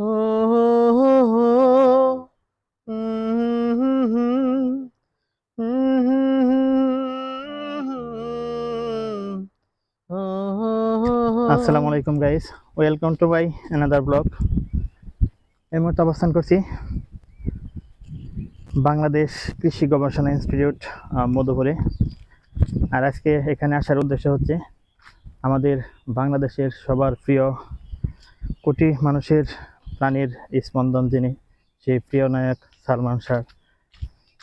আসসালামু আলাইকুম guys welcome to by another blog এই মুহূর্তে অবস্থান করছি বাংলাদেশ কৃষি গবেষণা ইনস্টিটিউট মধুপুরে। আর আজকে এখানে আসার উদ্দেশ্য হচ্ছে আমাদের বাংলাদেশের সবার প্রিয় কোটি মানুষের প্রাণীর স্পন্দন যিনি, সেই প্রিয় নায়ক সালমান শাহ।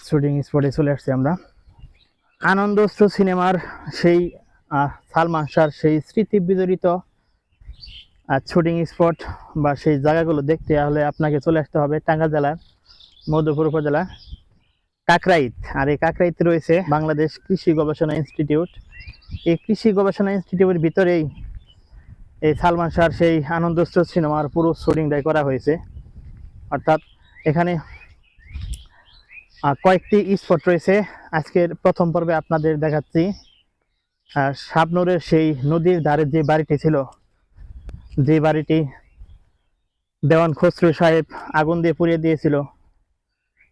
শুটিং স্পটে চলে আসছি আমরা। আনন্দশ্রু সিনেমার সেই সালমান শাহর সেই স্মৃতি বিজড়িত শুটিং স্পট বা সেই জায়গাগুলো দেখতে হলে আপনাকে চলে আসতে হবে টাঙ্গা জেলার মধুপুর উপজেলা কাকরাইত। আর এই কাকরাইতে রয়েছে বাংলাদেশ কৃষি গবেষণা ইনস্টিটিউট। এই কৃষি গবেষণা ইনস্টিটিউটের ভিতরেই এই সালমান শাহর সেই আনন্দশ্রু সিনেমার পুরো শুটিংটাই করা হয়েছে। অর্থাৎ এখানে কয়েকটি স্পট রয়েছে। আজকের প্রথম পর্বে আপনাদের দেখাচ্ছি শাবনুরের সেই নদীর ধারে যে বাড়িটি ছিল, যে বাড়িটি দেওয়ান খসরু সাহেব আগুন দিয়ে পুড়িয়ে দিয়েছিল,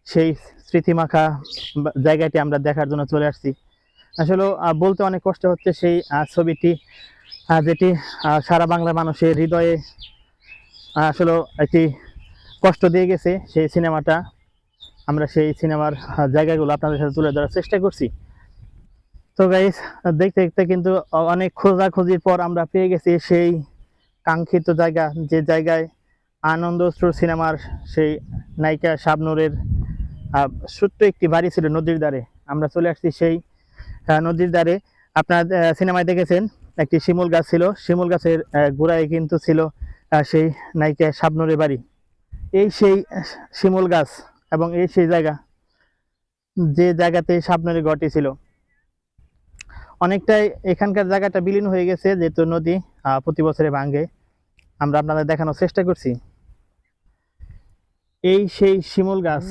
সেই স্মৃতিমাখা জায়গাটি আমরা দেখার জন্য চলে আসছি। আসলে বলতে অনেক কষ্ট হচ্ছে সেই ছবিটি। যেটি সারা বাংলা মানুষের হৃদয়ে আসলে একটি কষ্ট দিয়ে গেছে সেই সিনেমাটা। আমরা সেই সিনেমার জায়গাগুলো আপনাদের সাথে তুলে ধরার চেষ্টা করছি। তো গাইস দেখতে দেখতে কিন্তু অনেক খোঁজাখুঁজির পর আমরা পেয়ে গেছি সেই কাঙ্ক্ষিত জায়গা, যে জায়গায় আনন্দ সিনেমার সেই নায়িকা শাবনুরের ছোট্ট একটি বাড়ি ছিল নদীর ধারে। আমরা চলে আসছি সেই নদীর ধারে। আপনার সিনেমায় দেখেছেন একটি শিমুল গাছ ছিল। শিমুল গাছের গোড়ায় কিন্তু ছিল সেই নায়িকা শাবনুরের বাড়ি। এই সেই শিমুল গাছ এবং এই সেই জায়গা যে জায়গাতে শাবনুরের ঘরটি ছিল। অনেকটাই এখানকার জায়গাটা বিলীন হয়ে গেছে যেহেতু নদী আহ, প্রতি বছরে ভাঙ্গে আমরা আপনাদের দেখানোর চেষ্টা করছি। এই সেই শিমুল গাছ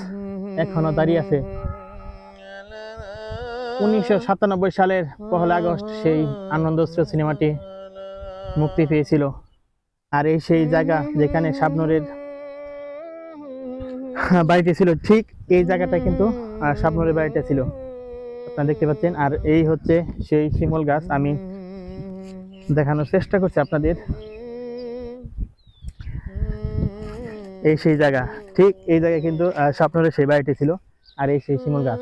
এখনও দাঁড়িয়ে আছে। উনিশশো সাতানব্বই সালের পহেলা আগস্ট সেই আনন্দশ্র সিনেমাটি মুক্তি পেয়েছিল। আর এই সেই জায়গা যেখানে শাবনুরের বাড়িটি ছিল, ঠিক এই জায়গাটা কিন্তু শাবনুরের বাড়িটা ছিল। আপনারা দেখতে পাচ্ছেন, আর এই হচ্ছে সেই শিমল গাছ। আমি দেখানোর চেষ্টা করছি আপনাদের। এই সেই জায়গা, ঠিক এই জায়গায় কিন্তু স্বপ্নের সেই বাড়িটি ছিল, আর এই সেই শিমল গাছ।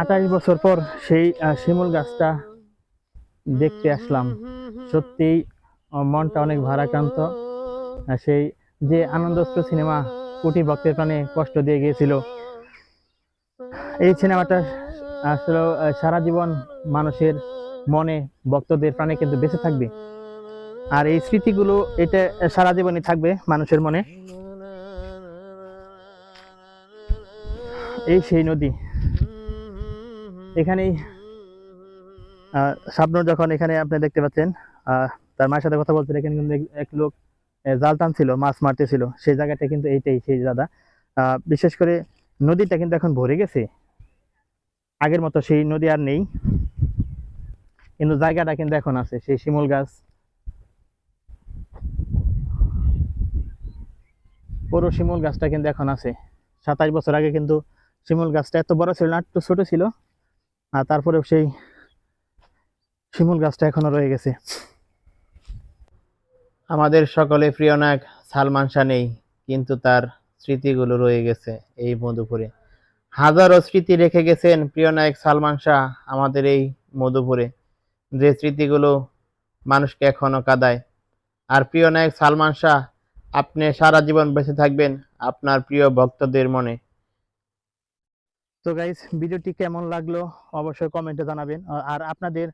আঠাশ বছর পর সেই শিমুল গাছটা দেখতে আসলাম। সত্যিই মনটা অনেক ভারাক্রান্ত। সেই যে আনন্দস্ত্র সিনেমা কোটি ভক্তের প্রাণে কষ্ট দিয়ে গিয়েছিল। এই সিনেমাটা আসলে সারা জীবন মানুষের মনে ভক্তদের প্রাণে কিন্তু বেঁচে থাকবে। আর এই স্মৃতিগুলো, এটা সারা জীবনই থাকবে মানুষের মনে। এই সেই নদী এখানেই আহ, যখন এখানে আপনি দেখতে পাচ্ছেন তার মায়ের সাথে কথা বলছিল এখানে কিন্তু এক লোক জাল টানছিল মাছ মারতেছিল। সেই জায়গাটা কিন্তু এইটাই সেই দাদা। বিশেষ করে নদীটা কিন্তু এখন ভরে গেছে। আগের মতো সেই নদী আর নেই। কিন্তু জায়গাটা কিন্তু এখন আছে সেই শিমুল গাছ। পুরো শিমুল গাছটা কিন্তু এখন আছে। সাতাশ বছর আগে কিন্তু শিমুল গাছটা এত বড় ছিল না একটু ছোট ছিল। আর তারপরেও সেই শিমুল গাছটা এখনও রয়ে গেছে। আমাদের সকলে প্রিয় নায়ক সালমান শাহ নেই, কিন্তু তার স্মৃতিগুলো রয়ে গেছে এই মধুপুরে। হাজারো স্মৃতি রেখে গেছেন প্রিয় নায়ক সালমান শাহ আমাদের এই মধুপুরে। যে স্মৃতিগুলো মানুষকে এখনও কাদায়। আর প্রিয় নায়ক সালমান শাহ, আপনি সারা জীবন বেঁচে থাকবেন আপনার প্রিয় ভক্তদের মনে। তো গাইস ভিডিওটি কেমন লাগল অবশ্যই কমেন্টে জানাবেন। আর আপনাদের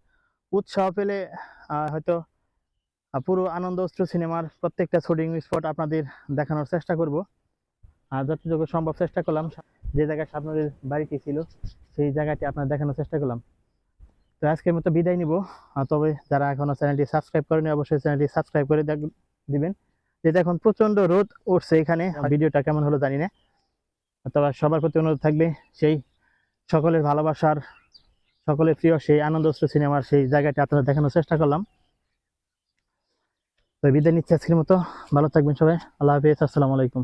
উৎসাহ পেলে হয়তো পুরো আনন্দ অস্ত্র সিনেমার প্রত্যেকটা শুটিং স্পট আপনাদের দেখানোর চেষ্টা করব। আর যতটুকু সম্ভব চেষ্টা করলাম যে জায়গায় স্বপ্নের বাড়িটি ছিল সেই জায়গাটি আপনার দেখানোর চেষ্টা করলাম। তো আজকের মতো বিদায় নিব। তবে যারা এখনও চ্যানেলটি সাবস্ক্রাইব করেনি অবশ্যই চ্যানেলটি সাবস্ক্রাইব করে দেখ- দিবেন। যেটা এখন প্রচণ্ড রোদ উঠছে এখানে ভিডিওটা কেমন হলো জানি না। তবে সবার প্রতি অনুরোধ থাকবে, সেই সকলের ভালোবাসার, সকলের প্রিয় সেই আনন্দশ্রু সিনেমার সেই জায়গাটি আপনারা দেখানোর চেষ্টা করলাম। তো বিদায় নিচ্ছে আজকের মতো। ভালো থাকবেন সবাই। আল্লাহ হাফিজ। আসসালামু আলাইকুম।